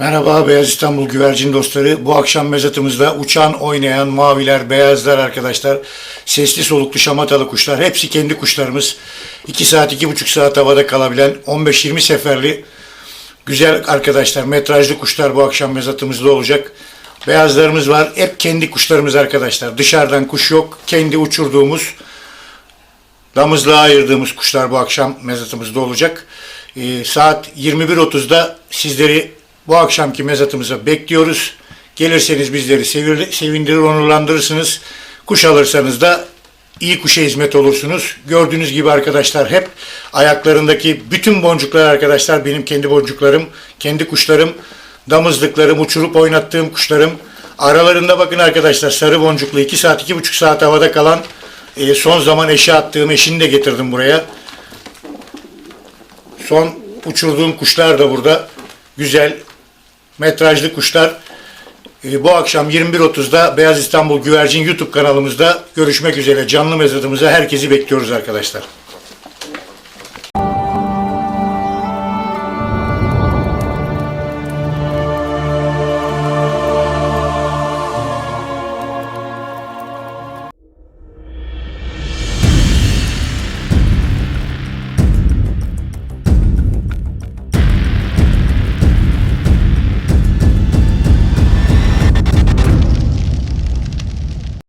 Merhaba Beyaz İstanbul güvercin dostları. Bu akşam mezatımızda uçan, oynayan, maviler, beyazlar arkadaşlar. Sesli soluklu şamatalı kuşlar. Hepsi kendi kuşlarımız. 2 saat, 2,5 saat havada kalabilen 15-20 seferli güzel arkadaşlar. Metrajlı kuşlar bu akşam mezatımızda olacak. Beyazlarımız var. Hep kendi kuşlarımız arkadaşlar. Dışarıdan kuş yok. Kendi uçurduğumuz damızlığa ayırdığımız kuşlar bu akşam mezatımızda olacak. Ee, saat 21.30'da sizleri bu akşamki mezatımıza bekliyoruz. Gelirseniz bizleri sevir- sevindirir, onurlandırırsınız. Kuş alırsanız da iyi kuşa hizmet olursunuz. Gördüğünüz gibi arkadaşlar hep ayaklarındaki bütün boncuklar arkadaşlar benim kendi boncuklarım, kendi kuşlarım, damızlıklarım, uçurup oynattığım kuşlarım. Aralarında bakın arkadaşlar sarı boncuklu 2 saat 2,5 saat havada kalan e, son zaman eşe attığım eşini de getirdim buraya. Son uçurduğum kuşlar da burada. Güzel metrajlı kuşlar. Ee, bu akşam 21.30'da Beyaz İstanbul Güvercin YouTube kanalımızda görüşmek üzere. Canlı mezatımıza herkesi bekliyoruz arkadaşlar.